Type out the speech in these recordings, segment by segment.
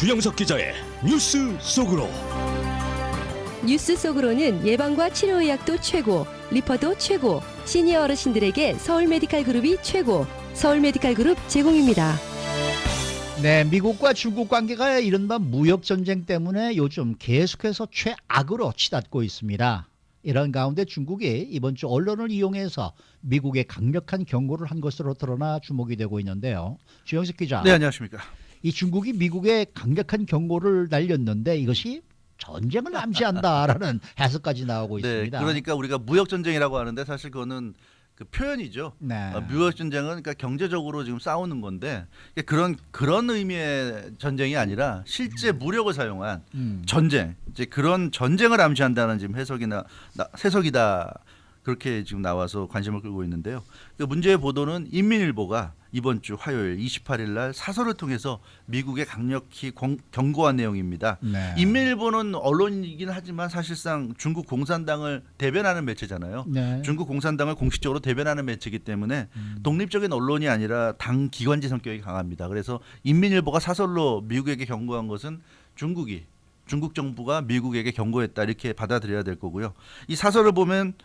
주영석 기자의 뉴스 속으로 뉴스 속으로는 예방과 치료의학도 최고, 리퍼도 최고, 시니어 어르신들에게 서울 메디칼 그룹이 최고, 서울 메디칼 그룹 제공입니다. 네, 미국과 중국 관계가 이른바 무역 전쟁 때문에 요즘 계속해서 최악으로 치닫고 있습니다. 이런 가운데 중국이 이번 주 언론을 이용해서 미국에 강력한 경고를 한 것으로 드러나 주목이 되고 있는데요. 주영석 기자, 네 안녕하십니까. 이 중국이 미국에 강력한 경고를 날렸는데 이것이 전쟁을 암시한다라는 해석까지 나오고 네 있습니다. 그러니까 우리가 무역 전쟁이라고 하는데 사실 그거는 그 표현이죠. 네. 어, 무역 전쟁은 그러니까 경제적으로 지금 싸우는 건데 그런 그런 의미의 전쟁이 아니라 실제 무력을 사용한 음. 전쟁 이제 그런 전쟁을 암시한다는 지금 해석이나 나, 해석이다 그렇게 지금 나와서 관심을 끌고 있는데요. 그 문제의 보도는 인민일보가 이번 주 화요일 28일 날 사설을 통해서 미국에 강력히 공- 경고한 내용입니다. 네. 인민일보는 언론이긴 하지만 사실상 중국 공산당을 대변하는 매체잖아요. 네. 중국 공산당을 공식적으로 대변하는 매체이기 때문에 음. 독립적인 언론이 아니라 당 기관지 성격이 강합니다. 그래서 인민일보가 사설로 미국에게 경고한 것은 중국이 중국 정부가 미국에게 경고했다 이렇게 받아들여야 될 거고요. 이 사설을 보면 이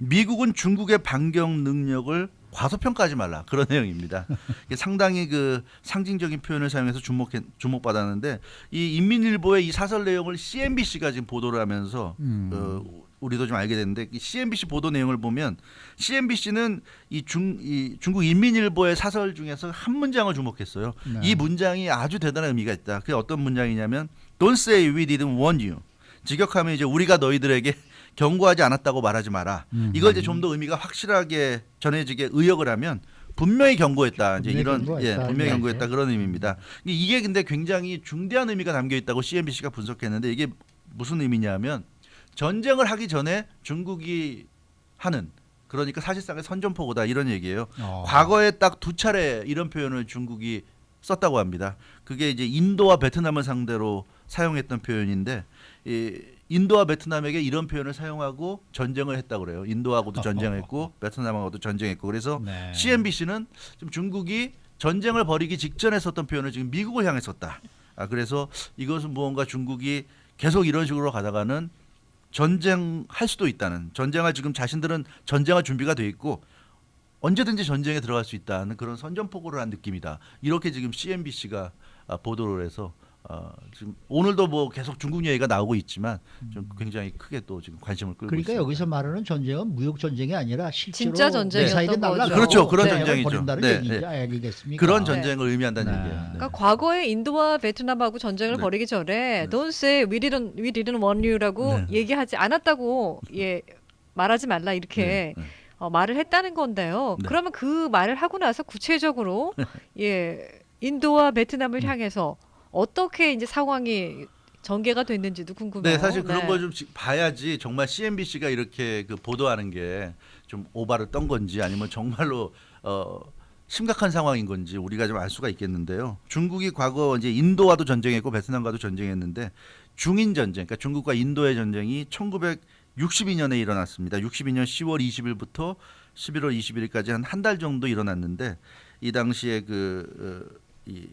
미국은 중국의 반경 능력을 과소평가하지 말라 그런 내용입니다. 상당히 그 상징적인 표현을 사용해서 주목 주목받았는데 이 인민일보의 이 사설 내용을 CNBC가 지금 보도를 하면서 음. 어, 우리도 좀 알게 됐는데 이 CNBC 보도 내용을 보면 CNBC는 이 중 이 중국 인민일보의 사설 중에서 한 문장을 주목했어요. 네. 이 문장이 아주 대단한 의미가 있다. 그게 어떤 문장이냐면 Don't say we didn't warn you. 직역하면 이제 우리가 너희들에게 경고하지 않았다고 말하지 마라. 음. 이걸 이제 좀 더 의미가 확실하게 전해지게 의역을 하면 분명히 경고했다. 이제 분명히 이런 경고했다. 예, 분명히 네. 경고했다 그런 의미입니다. 이게 근데 굉장히 중대한 의미가 담겨 있다고 CNBC가 분석했는데 이게 무슨 의미냐면 전쟁을 하기 전에 중국이 하는 그러니까 사실상의 선전포고다 이런 얘기예요. 어. 과거에 딱 두 차례 이런 표현을 중국이 썼다고 합니다. 그게 이제 인도와 베트남을 상대로 사용했던 표현인데 이 인도와 베트남에게 이런 표현을 사용하고 전쟁을 했다고 그래요. 인도하고도 전쟁했고 베트남하고도 전쟁했고 그래서 네. CNBC는 지금 중국이 전쟁을 벌이기 직전에 썼던 표현을 지금 미국을 향해 썼다. 아 그래서 이것은 무언가 중국이 계속 이런 식으로 가다가는 전쟁할 수도 있다는 전쟁할 지금 자신들은 전쟁할 준비가 돼 있고 언제든지 전쟁에 들어갈 수 있다는 그런 선전포고를 한 느낌이다. 이렇게 지금 CNBC가 아, 보도를 해서 어, 지금 오늘도 뭐 계속 중국 얘기가 나오고 있지만 좀 굉장히 크게 또 지금 관심을 끌고 그러니까 있습니다. 여기서 말하는 전쟁은 무역 전쟁이 아니라 실제로 진짜 전쟁이었던 미사일이 거죠. 그렇죠. 그런 네, 전쟁이죠. 벌인다는 네, 얘기지 네. 아니겠습니까? 그런 전- 전쟁을 의미한다는 네. 얘기예요. 네. 그러니까 과거에 인도와 베트남하고 전쟁을 네. 벌이기 전에 네. Don't say we didn't we didn't warn you라고 네. 얘기하지 않았다고 예 말하지 말라 이렇게 네, 네. 어, 말을 했다는 건데요. 네. 그러면 그 말을 하고 나서 구체적으로 예 인도와 베트남을 음. 향해서 어떻게 이제 상황이 전개가 됐는지도 궁금해요. 네, 사실 그런 네. 걸좀 봐야지 정말 CNBC가 이렇게 그 보도하는 게 좀 오바를 떤 건지 아니면 정말로 어 심각한 상황인 건지 우리가 좀 알 수가 있겠는데요. 중국이 과거 이제 인도와도 전쟁했고 베트남과도 전쟁했는데 중인 전쟁, 그러니까 중국과 인도의 전쟁이 1962년에 일어났습니다. 62년 10월 20일부터 11월 21일까지 한 한 달 정도 일어났는데 이 당시에 그 어, 이,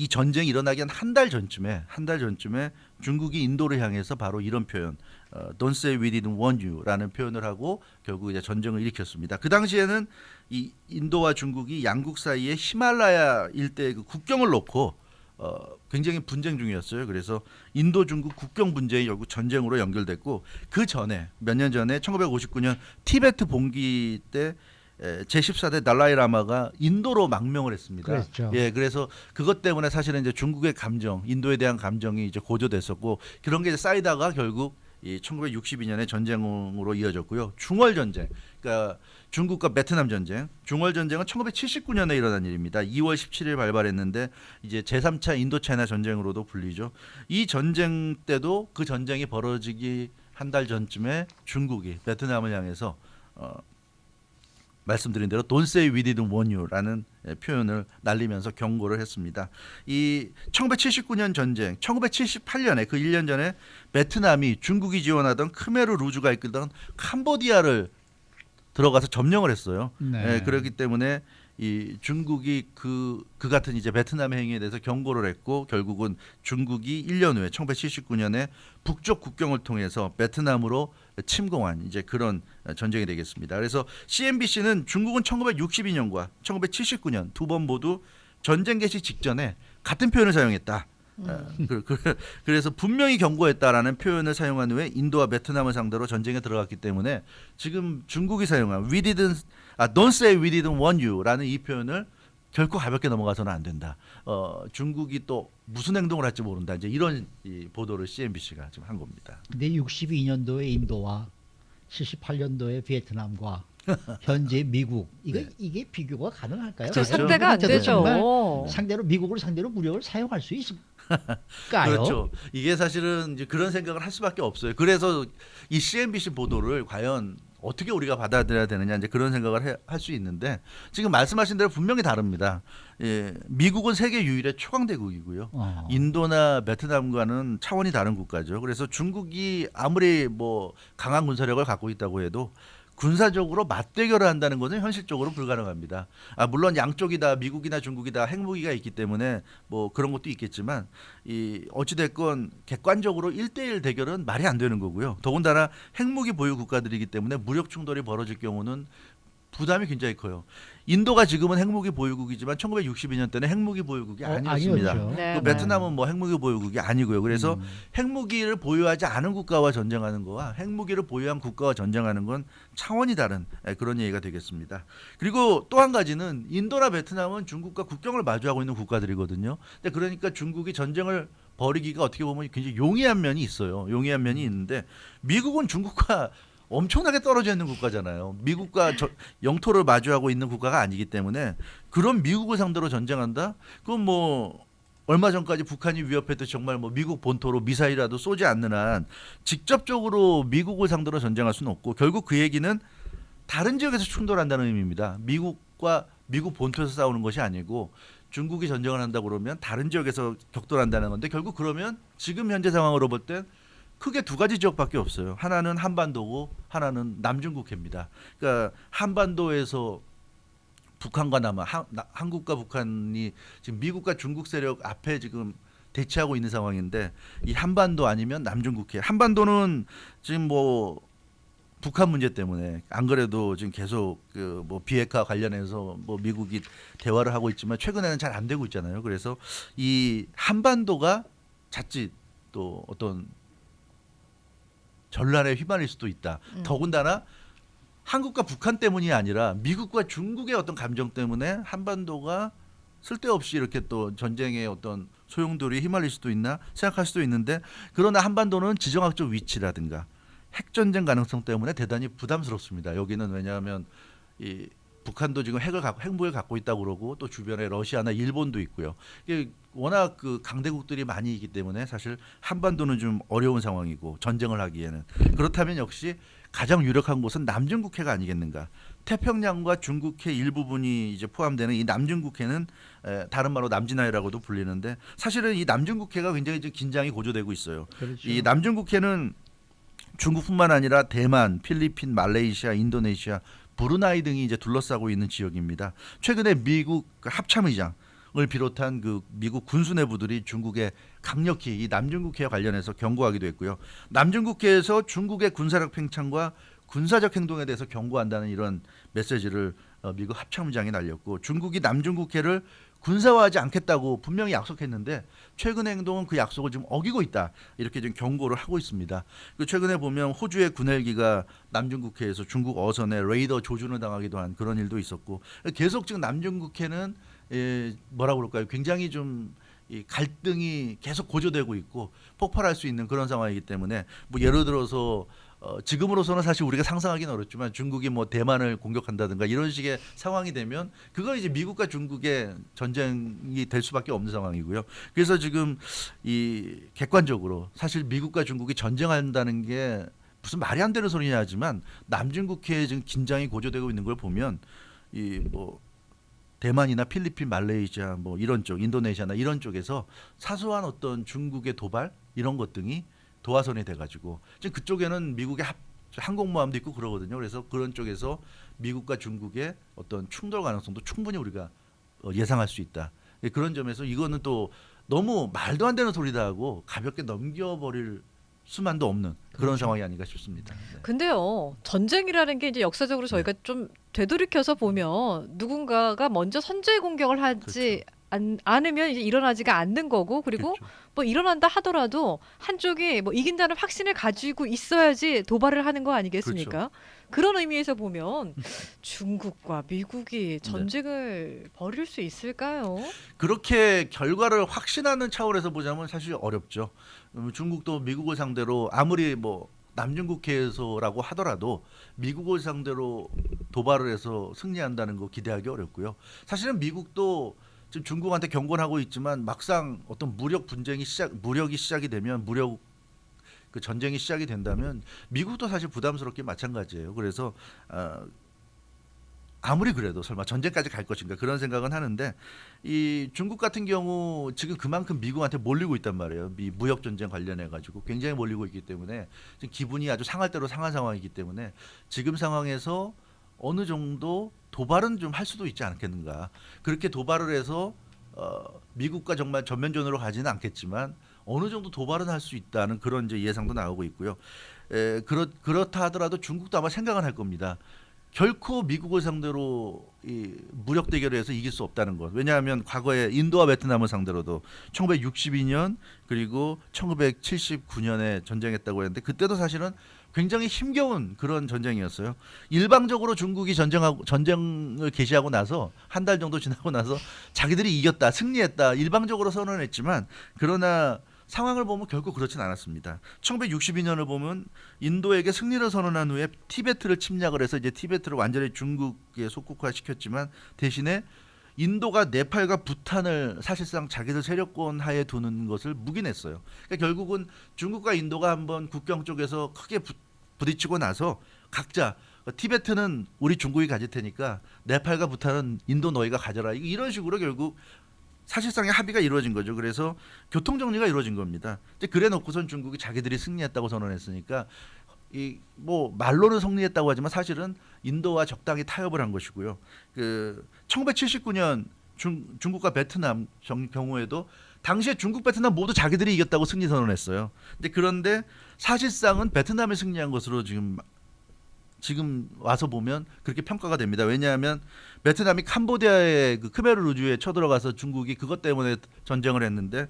이 전쟁이 일어나기 한한달 전쯤에 한 달 전쯤에 중국이 인도를 향해서 바로 이런 표현 어, Don't say we didn't warn you라는 표현을 하고 결국 이제 전쟁을 일으켰습니다. 그 당시에는 이 인도와 중국이 양국 사이에 히말라야 일대 그 국경을 놓고 어, 굉장히 분쟁 중이었어요. 그래서 인도 중국 국경 분쟁이 결국 전쟁으로 연결됐고 그 전에 몇 년 전에 1959년 티베트 봉기 때 에, 제14대 달라이 라마가 인도로 망명을 했습니다. 그랬죠. 예, 그래서 그것 때문에 사실은 이제 중국의 감정, 인도에 대한 감정이 이제 고조됐었고 그런 게 쌓이다가 결국 이 1962년에 전쟁으로 이어졌고요. 중월 전쟁, 그러니까 중국과 베트남 전쟁, 중월 전쟁은 1979년에 일어난 일입니다. 2월 17일 발발했는데 이제 제3차 인도차이나 전쟁으로도 불리죠. 이 전쟁 때도 그 전쟁이 벌어지기 한 달 전쯤에 중국이 베트남을 향해서 어, 말씀드린 대로 Don't say we didn't warn you라는 예, 표현을 날리면서 경고를 했습니다. 이 1979년 전쟁, 1978년에 그 1년 전에 베트남이 중국이 지원하던 크메르 루즈가 이끌던 캄보디아를 들어가서 점령을 했어요. 네. 예, 그렇기 때문에 이 중국이 그, 그 같은 이제 베트남 행위에 대해서 경고를 했고 결국은 중국이 1년 후에 1979년에 북쪽 국경을 통해서 베트남으로 침공한 이제 그런 전쟁이 되겠습니다. 그래서 CNBC는 중국은 1962년과 1979년 두 번 모두 전쟁 개시 직전에 같은 표현을 사용했다. 어, 그, 그, 그래서 분명히 경고했다라는 표현을 사용한 후에 인도와 베트남을 상대로 전쟁에 들어갔기 때문에 지금 중국이 사용한 we didn't 아 don't say we didn't want you라는 이 표현을 결코 가볍게 넘어가서는 안 된다. 어, 중국이 또 무슨 행동을 할지 모른다. 이제 이런 이 보도를 CNBC가 지금 한 겁니다. 근데 62년도에 인도와 78년도에 베트남과 현재 미국 이거 네. 이게 비교가 가능할까요? 저 그렇죠. 상대가 안 그때도 되죠. 상대로 미국을 상대로 무력을 사용할 수 있을까요? 그렇죠. 이게 사실은 이제 그런 생각을 할 수밖에 없어요. 그래서 이 CNBC 보도를 과연 어떻게 우리가 받아들여야 되느냐 이제 그런 생각을 할 수 있는데 지금 말씀하신 대로 분명히 다릅니다. 예, 미국은 세계 유일의 초강대국이고요. 어. 인도나 베트남과는 차원이 다른 국가죠. 그래서 중국이 아무리 뭐 강한 군사력을 갖고 있다고 해도 군사적으로 맞대결을 한다는 것은 현실적으로 불가능합니다. 아 물론 양쪽이다 미국이나 중국이다 핵무기가 있기 때문에 뭐 그런 것도 있겠지만 이 어찌 됐건 객관적으로 1대1 대결은 말이 안 되는 거고요. 더군다나 핵무기 보유 국가들이기 때문에 무력 충돌이 벌어질 경우는 부담이 굉장히 커요. 인도가 지금은 핵무기 보유국이지만 1962년 때는 핵무기 보유국이 어, 아니었습니다. 아니었죠. 네, 또 네. 베트남은 뭐 핵무기 보유국이 아니고요. 그래서 음. 핵무기를 보유하지 않은 국가와 전쟁하는 거와 핵무기를 보유한 국가와 전쟁하는 건 차원이 다른 예, 그런 얘기가 되겠습니다. 그리고 또 한 가지는 인도나 베트남은 중국과 국경을 마주하고 있는 국가들이거든요. 근데 그러니까 중국이 전쟁을 벌이기가 어떻게 보면 굉장히 용이한 면이 있어요. 용이한 면이 있는데 미국은 중국과 엄청나게 떨어져 있는 국가잖아요. 미국과 저, 영토를 마주하고 있는 국가가 아니기 때문에 그런 미국을 상대로 전쟁한다? 그건 뭐 얼마 전까지 북한이 위협했듯 정말 뭐 미국 본토로 미사일이라도 쏘지 않는 한 직접적으로 미국을 상대로 전쟁할 수는 없고 결국 그 얘기는 다른 지역에서 충돌한다는 의미입니다. 미국과 미국 본토에서 싸우는 것이 아니고 중국이 전쟁을 한다 그러면 다른 지역에서 격돌한다는 건데 결국 그러면 지금 현재 상황으로 볼땐 크게 두 가지 지역밖에 없어요. 하나는 한반도고 하나는 남중국해입니다. 그러니까 한반도에서 북한과 남한, 한, 나- 한국과 북한이 지금 미국과 중국 세력 앞에 지금 대치하고 있는 상황인데 이 한반도 아니면 남중국해. 한반도는 지금 뭐 북한 문제 때문에 안 그래도 지금 계속 그 뭐 비핵화 관련해서 뭐 미국이 대화를 하고 있지만 최근에는 잘 안 되고 있잖아요. 그래서 이 한반도가 자칫 또 어떤 전란에 휘말릴 수도 있다. 음. 더군다나 한국과 북한 때문이 아니라 미국과 중국의 어떤 감정 때문에 한반도가 쓸데없이 이렇게 또 전쟁의 어떤 소용돌이 휘말릴 수도 있나 생각할 수도 있는데 그러나 한반도는 지정학적 위치라든가 핵 전쟁 가능성 때문에 대단히 부담스럽습니다. 여기는 왜냐하면 이 북한도 지금 핵을 갖고 핵무기를 갖고 있다고 그러고 또 주변에 러시아나 일본도 있고요. 이게 워낙 그 강대국들이 많이 있기 때문에 사실 한반도는 좀 어려운 상황이고 전쟁을 하기에는 그렇다면 역시 가장 유력한 곳은 남중국해가 아니겠는가. 태평양과 중국해 일부분이 이제 포함되는 이 남중국해는 에, 다른 말로 남진해라고도 불리는데 사실은 이 남중국해가 굉장히 좀 긴장이 고조되고 있어요. 그렇죠. 이 남중국해는 중국뿐만 아니라 대만, 필리핀, 말레이시아, 인도네시아, 브루나이 등이 이제 둘러싸고 있는 지역입니다. 최근에 미국 그 합참의장 을 비롯한 그 미국 군수 내부들이 중국에 강력히 이 남중국해와 관련해서 경고하기도 했고요. 남중국해에서 중국의 군사력 팽창과 군사적 행동에 대해서 경고한다는 이런 메시지를 어, 미국 합참의장이 날렸고 중국이 남중국해를 군사화하지 않겠다고 분명히 약속했는데 최근의 행동은 그 약속을 지금 어기고 있다 이렇게 지금 경고를 하고 있습니다. 그 최근에 보면 호주의 군 헬기가 남중국해에서 중국 어선에 레이더 조준을 당하기도 한 그런 일도 있었고 계속 지금 남중국해는 예, 뭐라 그럴까요? 굉장히 좀 이 갈등이 계속 고조되고 있고 폭발할 수 있는 그런 상황이기 때문에 뭐 예를 들어서 어, 지금으로서는 사실 우리가 상상하기는 어렵지만 중국이 뭐 대만을 공격한다든가 이런 식의 상황이 되면 그건 이제 미국과 중국의 전쟁이 될 수밖에 없는 상황이고요. 그래서 지금 이 객관적으로 사실 미국과 중국이 전쟁한다는 게 무슨 말이 안 되는 소리냐 하지만 남중국해에 지금 긴장이 고조되고 있는 걸 보면 이뭐 대만이나 필리핀, 말레이시아 뭐 이런 쪽, 인도네시아나 이런 쪽에서 사소한 어떤 중국의 도발 이런 것 등이 도화선이 돼가지고 지금 그쪽에는 미국의 합, 항공모함도 있고 그러거든요. 그래서 그런 쪽에서 미국과 중국의 어떤 충돌 가능성도 충분히 우리가 어, 예상할 수 있다. 예, 그런 점에서 이거는 또 너무 말도 안 되는 소리다 하고 가볍게 넘겨버릴 수만도 없는 그런 상황이 아닌가 싶습니다. 네. 근데요 전쟁이라는 게 이제 역사적으로 저희가 좀 되돌이켜서 보면 누군가가 먼저 선제 공격을 하지 않, 않으면 이제 일어나지가 않는 거고 그리고 그렇죠. 뭐 일어난다 하더라도 한쪽이 뭐 이긴다는 확신을 가지고 있어야지 도발을 하는 거 아니겠습니까? 그렇죠. 그런 의미에서 보면 음. 중국과 네. 미국이 전쟁을 벌일 수 있을까요? 그렇게 결과를 확신하는 차원에서 보자면 사실 어렵죠. 음, 중국도 미국을 상대로 아무리 뭐 남중국해에서라고 하더라도 미국을 상대로 도발을 해서 승리한다는 거 기대하기 어렵고요. 사실은 미국도 지금 중국한테 경고를 하고 있지만 막상 어떤 무력 분쟁이 시작 무력이 시작이 되면 무력 그 전쟁이 시작이 된다면 미국도 사실 부담스럽게 마찬가지예요. 그래서 어, 아무리 그래도 설마 전쟁까지 갈 것인가 그런 생각은 하는데 이 중국 같은 경우 지금 그만큼 미국한테 몰리고 있단 말이에요. 미 무역 전쟁 관련해 가지고 굉장히 몰리고 있기 때문에 지금 기분이 아주 상할 대로 상한 상황이기 때문에 지금 상황에서 어느 정도 도발은 좀 할 수도 있지 않겠는가. 그렇게 도발을 해서 어, 미국과 정말 전면전으로 가지는 않겠지만 어느 정도 도발은 할 수 있다는 그런 이제 예상도 나오고 있고요. 에, 그렇 그렇다 하더라도 중국도 아마 생각은 할 겁니다. 결코 미국을 상대로 이 무력 대결을 해서 이길 수 없다는 것. 왜냐하면 과거에 인도와 베트남을 상대로도 1962년 그리고 1979년에 전쟁했다고 했는데 그때도 사실은 굉장히 힘겨운 그런 전쟁이었어요. 일방적으로 중국이 전쟁하고 전쟁을 개시하고 나서 한 달 정도 지나고 나서 자기들이 이겼다, 승리했다 일방적으로 선언했지만 그러나 상황을 보면 결코 그렇진 않았습니다. 1962년을 보면 인도에게 승리를 선언한 후에 티베트를 침략을 해서 이제 티베트를 완전히 중국에 속국화 시켰지만 대신에 인도가 네팔과 부탄을 사실상 자기들 세력권 하에 두는 것을 묵인했어요. 그러니까 결국은 중국과 인도가 한번 국경 쪽에서 크게 부, 부딪히고 나서 각자 티베트는 우리 중국이 가질 테니까 네팔과 부탄은 인도 너희가 가져라. 이런 식으로 결국 사실상의 합의가 이루어진 거죠. 그래서 교통 정리가 이루어진 겁니다. 이제 그래 놓고선 중국이 자기들이 승리했다고 선언했으니까 이 뭐 말로는 승리했다고 하지만 사실은 인도와 적당히 타협을 한 것이고요. 그 1979년 중, 중국과 베트남 정- 경우에도 당시에 중국 베트남 모두 자기들이 이겼다고 승리 선언했어요. 그런데 사실상은 베트남이 승리한 것으로 지금 지금 와서 보면 그렇게 평가가 됩니다. 왜냐하면 베트남이 캄보디아의 그 크메르 루주에 쳐들어가서 중국이 그것 때문에 전쟁을 했는데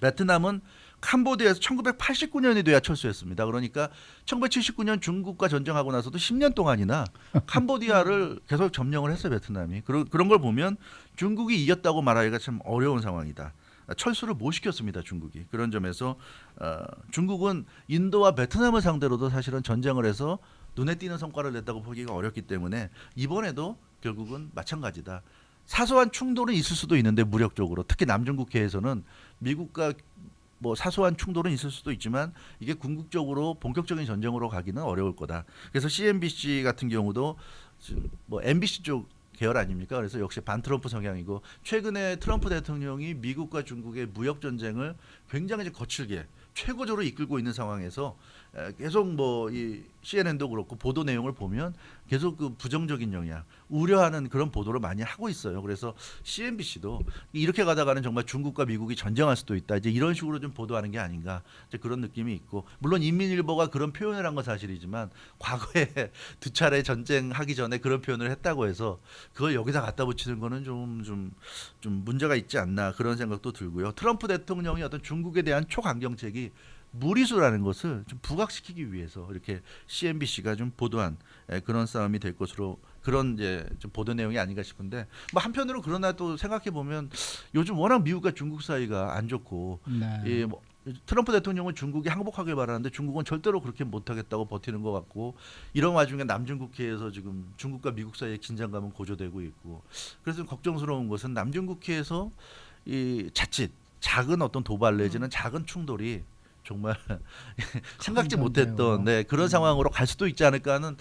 베트남은 캄보디아에서 1989년이 돼야 철수했습니다. 그러니까 1979년 중국과 전쟁하고 나서도 10년 동안이나 캄보디아를 계속 점령을 했어요 베트남이. 그런 그런 걸 보면 중국이 이겼다고 말하기가 참 어려운 상황이다. 철수를 못 시켰습니다 중국이. 그런 점에서 어, 중국은 인도와 베트남을 상대로도 사실은 전쟁을 해서 눈에 띄는 성과를 냈다고 보기가 어렵기 때문에 이번에도 결국은 마찬가지다. 사소한 충돌은 있을 수도 있는데 무력적으로 특히 남중국해에서는 미국과 뭐 사소한 충돌은 있을 수도 있지만 이게 궁극적으로 본격적인 전쟁으로 가기는 어려울 거다. 그래서 CNBC 같은 경우도 뭐 MBC 쪽 계열 아닙니까? 그래서 역시 반 트럼프 성향이고 최근에 트럼프 대통령이 미국과 중국의 무역 전쟁을 굉장히 거칠게 최고조로 이끌고 있는 상황에서 에, 계속 뭐 이 CNN도 그렇고 보도 내용을 보면 계속 그 부정적인 영향, 우려하는 그런 보도를 많이 하고 있어요. 그래서 CNBC도 이렇게 가다가는 정말 중국과 미국이 전쟁할 수도 있다. 이제 이런 식으로 좀 보도하는 게 아닌가. 이제 그런 느낌이 있고 물론 인민일보가 그런 표현을 한 건 사실이지만 과거에 두 차례 전쟁하기 전에 그런 표현을 했다고 해서 그걸 여기다 갖다 붙이는 거는 좀좀좀 문제가 있지 않나 그런 생각도 들고요. 트럼프 대통령이 어떤 중국에 대한 초강경책이 무리수라는 것을 좀 부각시키기 위해서 이렇게 CNBC가 좀 보도한 에, 그런 싸움이 될 것으로 그런 이제 좀 보도 내용이 아닌가 싶은데 뭐 한편으로 그러나 또 생각해 보면 요즘 워낙 미국과 중국 사이가 안 좋고 네. 예, 뭐 트럼프 대통령은 중국이 항복하길 바라는데 중국은 절대로 그렇게 못하겠다고 버티는 것 같고 이런 와중에 남중국해에서 지금 중국과 미국 사이의 긴장감은 고조되고 있고 그래서 좀 걱정스러운 것은 남중국해에서 이 자칫 작은 어떤 도발 내지는 작은 충돌이 정말 생각지 큰 못했던. 네, 그런 상황으로 갈 수도 있지 않을까 하는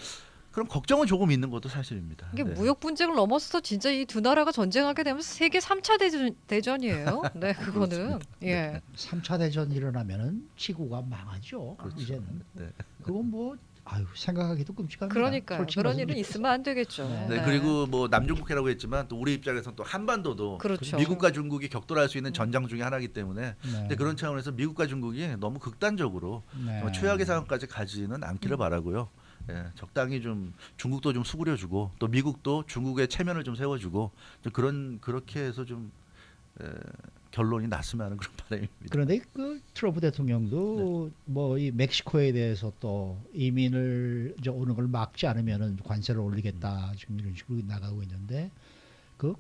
그런 걱정은 조금 있는 것도 사실입니다. 이게 네. 무역 분쟁을 넘어서서 진짜 이 두 나라가 전쟁하게 되면 세계 3차 대전, 대전이에요. 네, 그거는 예. 3차 대전 일어나면은 지구가 망하죠. 그렇죠. 이제는 네. 그건 뭐 아유 생각하기도 끔찍합니다. 그러니까요. 솔직히 그런 말씀드리면. 일은 있으면 안 되겠죠. 네. 네, 그리고 뭐 남중국해라고 했지만 또 우리 입장에서는 또 한반도도 그렇죠. 미국과 중국이 격돌할 수 있는 전장 중에 하나이기 때문에 네. 근데 그런 차원에서 미국과 중국이 너무 극단적으로 네. 뭐 최악의 상황까지 가지는 음. 않기를 바라고요. 예, 적당히 좀 중국도 좀 수그려주고 또 미국도 중국의 체면을 좀 세워주고 좀 그런 그렇게 해서 좀 에, 결론이 났으면 하는 그런 바람입니다. 그런데 그 트럼프 대통령도 네. 뭐이 멕시코에 대해서 또 이민을 이제 오는 걸 막지 않으면은 관세를 올리겠다 지금 이런 식으로 나가고 있는데 그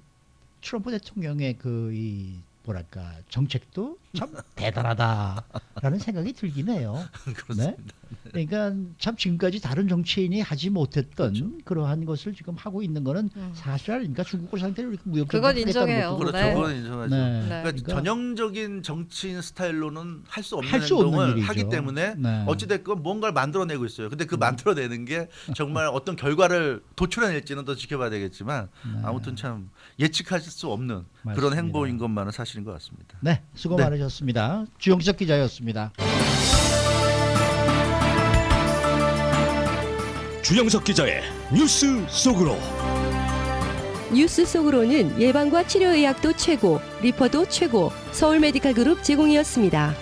트럼프 대통령의 그 이 뭐랄까 정책도 참 대단하다라는 생각이 들긴 해요. 그렇습니다. 그러니까 참 지금까지 다른 정치인이 하지 못했던 그렇죠. 그러한 것을 지금 하고 있는 거는 음. 사실 아닙니까? 중국과 상태로 이렇게 무역 그건 인정해요. 것도 그렇죠. 네. 그건 인정하죠. 네. 네. 그러니까 그러니까 전형적인 정치인 스타일로는 할 수 없는 할 수 없는 행동을 일이죠. 하기 때문에 네. 어찌됐건 뭔가를 만들어내고 있어요. 근데 그 만들어내는 게 정말 어떤 결과를 도출해낼지는 더 지켜봐야 되겠지만 네. 아무튼 참 예측하실 수 없는 그런 맞습니다. 행보인 것만은 사실인 것 같습니다. 네, 수고 네. 많으 셨습니다. 주영석 기자였습니다. 주영석 기자의 뉴스 속으로 뉴스 속으로는 예방과 치료 의학도 최고, 리퍼도 최고, 서울 메디칼 그룹 제공이었습니다.